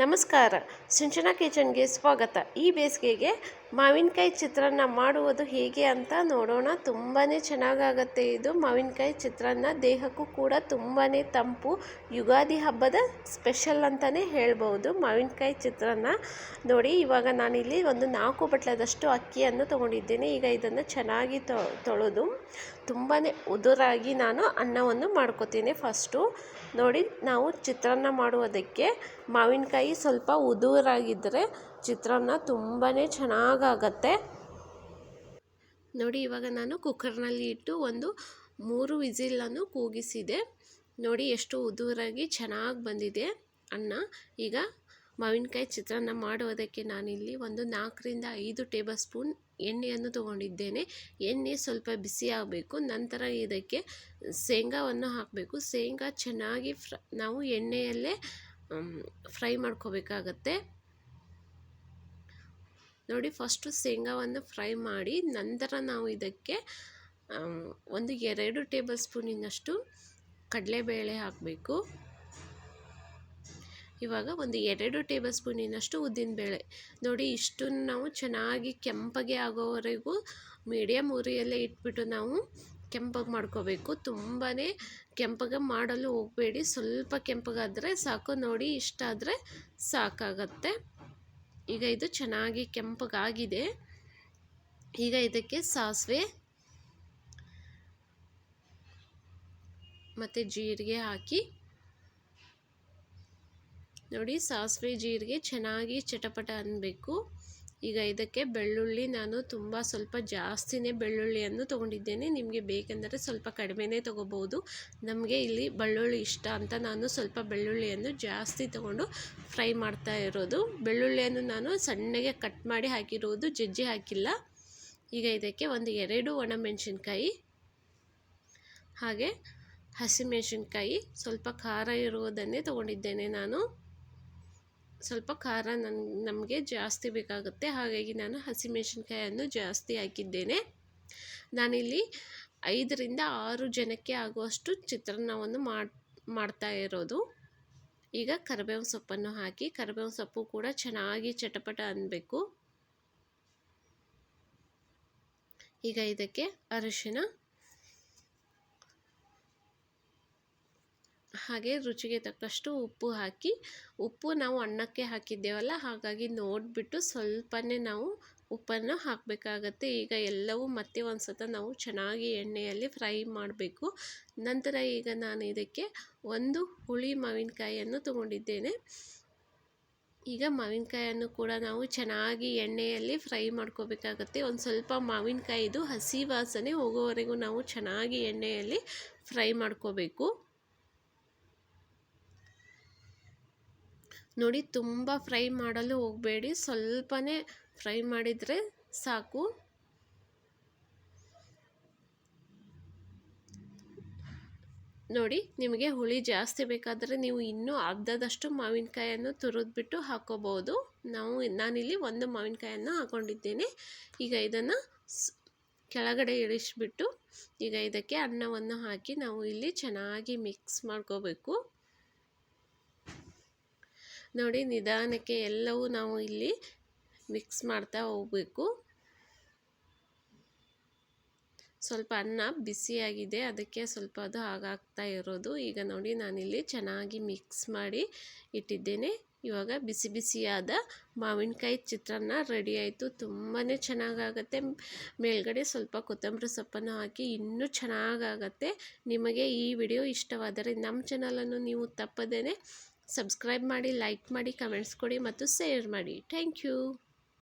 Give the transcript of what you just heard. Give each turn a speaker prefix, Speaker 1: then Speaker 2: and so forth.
Speaker 1: ನಮಸ್ಕಾರ ಸಿಂಚನಾ ಕಿಚನ್ಗೆ ಸ್ವಾಗತ. ಈ ಬೇಸಿಗೆಗೆ ಮಾವಿನಕಾಯಿ ಚಿತ್ರಾನ್ನ ಮಾಡುವುದು ಹೇಗೆ ಅಂತ ನೋಡೋಣ. ತುಂಬಾ ಚೆನ್ನಾಗಾಗತ್ತೆ ಇದು. ಮಾವಿನಕಾಯಿ ಚಿತ್ರಾನ್ನ ದೇಹಕ್ಕೂ ಕೂಡ ತುಂಬಾ ತಂಪು. ಯುಗಾದಿ ಹಬ್ಬದ ಸ್ಪೆಷಲ್ ಅಂತಲೇ ಹೇಳ್ಬೋದು. ಮಾವಿನಕಾಯಿ ಚಿತ್ರಾನ್ನ ನೋಡಿ, ಇವಾಗ ನಾನಿಲ್ಲಿ ಒಂದು ನಾಲ್ಕು ಬಟ್ಲದಷ್ಟು ಅಕ್ಕಿಯನ್ನು ತೊಗೊಂಡಿದ್ದೇನೆ. ಈಗ ಇದನ್ನು ಚೆನ್ನಾಗಿ ತೊಳೆದು ತುಂಬಾ ಉದುರಾಗಿ ನಾನು ಅನ್ನವನ್ನು ಮಾಡ್ಕೋತೀನಿ ಫಸ್ಟು. ನೋಡಿ, ನಾವು ಚಿತ್ರಾನ್ನ ಮಾಡುವುದಕ್ಕೆ ಮಾವಿನಕಾಯಿ ಸ್ವಲ್ಪ ಉದುರಾಗಿದ್ದರೆ ಚಿತ್ರಾನ್ನ ತುಂಬಾ ಚೆನ್ನಾಗಾಗತ್ತೆ. ನೋಡಿ, ಇವಾಗ ನಾನು ಕುಕ್ಕರ್ನಲ್ಲಿ ಇಟ್ಟು ಒಂದು ಮೂರು ವಿಸಿಲನ್ನು ಕೂಗಿಸಿದೆ. ನೋಡಿ, ಎಷ್ಟು ಉದುರಾಗಿ ಚೆನ್ನಾಗಿ ಬಂದಿದೆ ಅನ್ನ. ಈಗ ಮಾವಿನಕಾಯಿ ಚಿತ್ರಾನ್ನ ಮಾಡುವುದಕ್ಕೆ ನಾನಿಲ್ಲಿ ಒಂದು ನಾಲ್ಕರಿಂದ ಐದು ಟೇಬಲ್ ಸ್ಪೂನ್ ಎಣ್ಣೆಯನ್ನು ತಗೊಂಡಿದ್ದೇನೆ. ಎಣ್ಣೆ ಸ್ವಲ್ಪ ಬಿಸಿ ಆಗಬೇಕು. ನಂತರ ಇದಕ್ಕೆ ಶೇಂಗಾವನ್ನು ಹಾಕಬೇಕು. ಶೇಂಗಾ ಚೆನ್ನಾಗಿ ನಾವು ಎಣ್ಣೆಯಲ್ಲೇ ಫ್ರೈ ಮಾಡ್ಕೋಬೇಕಾಗತ್ತೆ. ನೋಡಿ ಫಸ್ಟು ಶೇಂಗಾವನ್ನು ಫ್ರೈ ಮಾಡಿ, ನಂತರ ನಾವು ಇದಕ್ಕೆ ಒಂದು ಎರಡು ಟೇಬಲ್ ಸ್ಪೂನಿನಷ್ಟು ಕಡಲೆಬೇಳೆ ಹಾಕಬೇಕು. ಇವಾಗ ಒಂದು ಎರಡು ಟೇಬಲ್ ಸ್ಪೂನಿನಷ್ಟು ಉದ್ದಿನಬೇಳೆ ನೋಡಿ ಇಷ್ಟನ್ನು ನಾವು ಚೆನ್ನಾಗಿ ಕೆಂಪಗೆ ಆಗೋವರೆಗೂ ಮೀಡಿಯಮ್ ಉರಿಯಲ್ಲೇ ಇಟ್ಬಿಟ್ಟು ನಾವು ಕೆಂಪಗೆ ಮಾಡ್ಕೋಬೇಕು. ತುಂಬಾ ಕೆಂಪಗೆ ಮಾಡಲು ಹೋಗಬೇಡಿ. ಸ್ವಲ್ಪ ಕೆಂಪಗಾದರೆ ಸಾಕು. ನೋಡಿ ಇಷ್ಟಾದರೆ ಸಾಕಾಗತ್ತೆ. ಈಗ ಇದು ಚೆನ್ನಾಗಿ ಕೆಂಪಗಾಗಿದೆ. ಈಗ ಇದಕ್ಕೆ ಸಾಸಿವೆ ಮತ್ತು ಜೀರಿಗೆ ಹಾಕಿ. ನೋಡಿ, ಸಾಸಿವೆ ಜೀರಿಗೆ ಚೆನ್ನಾಗಿ ಚಟಪಟ ಅನ್ನಬೇಕು ಈಗ ಇದಕ್ಕೆ ಬೆಳ್ಳುಳ್ಳಿ ನಾನು ತುಂಬ ಸ್ವಲ್ಪ ಜಾಸ್ತಿನೇ ಬೆಳ್ಳುಳ್ಳಿಯನ್ನು ತೊಗೊಂಡಿದ್ದೇನೆ. ನಿಮಗೆ ಬೇಕೆಂದರೆ ಸ್ವಲ್ಪ ಕಡಿಮೆನೇ ತೊಗೋಬೋದು. ನಮಗೆ ಇಲ್ಲಿ ಬೆಳ್ಳುಳ್ಳಿ ಇಷ್ಟ ಅಂತ ನಾನು ಸ್ವಲ್ಪ ಬೆಳ್ಳುಳ್ಳಿಯನ್ನು ಜಾಸ್ತಿ ತೊಗೊಂಡು ಫ್ರೈ ಮಾಡ್ತಾ ಇರೋದು. ಬೆಳ್ಳುಳ್ಳಿಯನ್ನು ನಾನು ಸಣ್ಣಗೆ ಕಟ್ ಮಾಡಿ ಹಾಕಿರುವುದು ಜಜ್ಜಿ ಹಾಕಿಲ್ಲ. ಈಗ ಇದಕ್ಕೆ ಒಂದು ಎರಡು ಒಣಮೆಣಸಿನ್ಕಾಯಿ, ಹಾಗೆ ಹಸಿಮೆಣಸಿನ್ಕಾಯಿ, ಸ್ವಲ್ಪ ಖಾರ ಇರುವುದನ್ನೇ ತೊಗೊಂಡಿದ್ದೇನೆ ನಾನು. ಸ್ವಲ್ಪ ಖಾರ ನನ್, ನಮಗೆ ಜಾಸ್ತಿ ಬೇಕಾಗುತ್ತೆ. ಹಾಗಾಗಿ ನಾನು ಹಸಿಮೆಣಸಿನ್ಕಾಯನ್ನು ಜಾಸ್ತಿ ಹಾಕಿದ್ದೇನೆ. ನಾನಿಲ್ಲಿ ಐದರಿಂದ ಆರು ಜನಕ್ಕೆ ಆಗುವಷ್ಟು ಚಿತ್ರಾನ್ನವನ್ನು ಮಾಡಿ, ಮಾಡ್ತಾ ಇರೋದು. ಈಗ ಕರಿಬೇವು ಸೊಪ್ಪನ್ನು ಹಾಕಿ ಕರಿಬೇವು ಸೊಪ್ಪು ಕೂಡ ಚೆನ್ನಾಗಿ ಚಟಪಟ ಅನ್ನಬೇಕು ಈಗ ಇದಕ್ಕೆ ಅರಿಶಿನ ಹಾಗೆ ರುಚಿಗೆ ತಕ್ಕಷ್ಟು ಉಪ್ಪು ಹಾಕಿ, ಉಪ್ಪು ನಾವು ಅನ್ನಕ್ಕೆ ಹಾಕಿದ್ದೇವಲ್ಲ, ಹಾಗಾಗಿ ನೋಡಿಬಿಟ್ಟು ಸ್ವಲ್ಪನೇ ನಾವು ಉಪ್ಪನ್ನು ಹಾಕಬೇಕಾಗತ್ತೆ. ಈಗ ಎಲ್ಲವೂ ಮತ್ತೆ ಒಂದು ಸತ ನಾವು ಚೆನ್ನಾಗಿ ಎಣ್ಣೆಯಲ್ಲಿ ಫ್ರೈ ಮಾಡಬೇಕು. ನಂತರ ಈಗ ನಾನು ಇದಕ್ಕೆ ಒಂದು ಹುಳಿ ಮಾವಿನಕಾಯಿಯನ್ನು ತಗೊಂಡಿದ್ದೇನೆ. ಈಗ ಮಾವಿನಕಾಯನ್ನು ಕೂಡ ನಾವು ಚೆನ್ನಾಗಿ ಎಣ್ಣೆಯಲ್ಲಿ ಫ್ರೈ ಮಾಡ್ಕೋಬೇಕಾಗತ್ತೆ. ಒಂದು ಸ್ವಲ್ಪ ಮಾವಿನಕಾಯಿದು ಹಸಿ ವಾಸನೆ ಹೋಗೋವರೆಗೂ ನಾವು ಚೆನ್ನಾಗಿ ಎಣ್ಣೆಯಲ್ಲಿ ಫ್ರೈ ಮಾಡ್ಕೋಬೇಕು. ನೋಡಿ ತುಂಬ ಫ್ರೈ ಮಾಡಲು ಹೋಗಬೇಡಿ. ಸ್ವಲ್ಪನೇ ಫ್ರೈ ಮಾಡಿದರೆ ಸಾಕು. ನೋಡಿ ನಿಮಗೆ ಹುಳಿ ಜಾಸ್ತಿ ಬೇಕಾದರೆ ನೀವು ಇನ್ನೂ ಅರ್ಧದಷ್ಟು ಮಾವಿನಕಾಯನ್ನು ತುರಿದ್ಬಿಟ್ಟು ಹಾಕೋಬೋದು. ನಾವು ನಾನಿಲ್ಲಿ ಒಂದು ಮಾವಿನಕಾಯನ್ನು ಹಾಕೊಂಡಿದ್ದೇನೆ. ಈಗ ಇದನ್ನು ಕೆಳಗಡೆ ಇಳಿಸ್ಬಿಟ್ಟು ಈಗ ಇದಕ್ಕೆ ಅನ್ನವನ್ನು ಹಾಕಿ ನಾವು ಇಲ್ಲಿ ಚೆನ್ನಾಗಿ ಮಿಕ್ಸ್ ಮಾಡ್ಕೋಬೇಕು. ನೋಡಿ ನಿಧಾನಕ್ಕೆ ಎಲ್ಲವೂ ನಾವು ಇಲ್ಲಿ ಮಿಕ್ಸ್ ಮಾಡ್ತಾ ಹೋಗಬೇಕು. ಸ್ವಲ್ಪ ಅನ್ನ ಬಿಸಿಯಾಗಿದೆ, ಅದಕ್ಕೆ ಸ್ವಲ್ಪ ಅದು ಹಾಗಾಗ್ತಾ ಇರೋದು. ಈಗ ನೋಡಿ ನಾನಿಲ್ಲಿ ಚೆನ್ನಾಗಿ ಮಿಕ್ಸ್ ಮಾಡಿ ಇಟ್ಟಿದ್ದೇನೆ. ಇವಾಗ ಬಿಸಿ ಬಿಸಿಯಾದ ಮಾವಿನಕಾಯಿ ಚಿತ್ರಾನ್ನ ರೆಡಿ ಆಯಿತು. ತುಂಬಾ ಚೆನ್ನಾಗಾಗತ್ತೆ. ಮೇಲ್ಗಡೆ ಸ್ವಲ್ಪ ಕೊತ್ತಂಬರಿ ಸೊಪ್ಪನ್ನು ಹಾಕಿ ಇನ್ನೂ ಚೆನ್ನಾಗಾಗತ್ತೆ. ನಿಮಗೆ ಈ ವಿಡಿಯೋ ಇಷ್ಟವಾದರೆ ನಮ್ಮ ಚಾನಲನ್ನು ನೀವು ತಪ್ಪದೇ ಸಬ್ಸ್ಕ್ರೈಬ್ ಮಾಡಿ ಲೈಕ್ ಮಾಡಿ ಕಮೆಂಟ್ಸ್ ಕೊಡಿ ಮತ್ತು ಶೇರ್ ಮಾಡಿ. Thank you.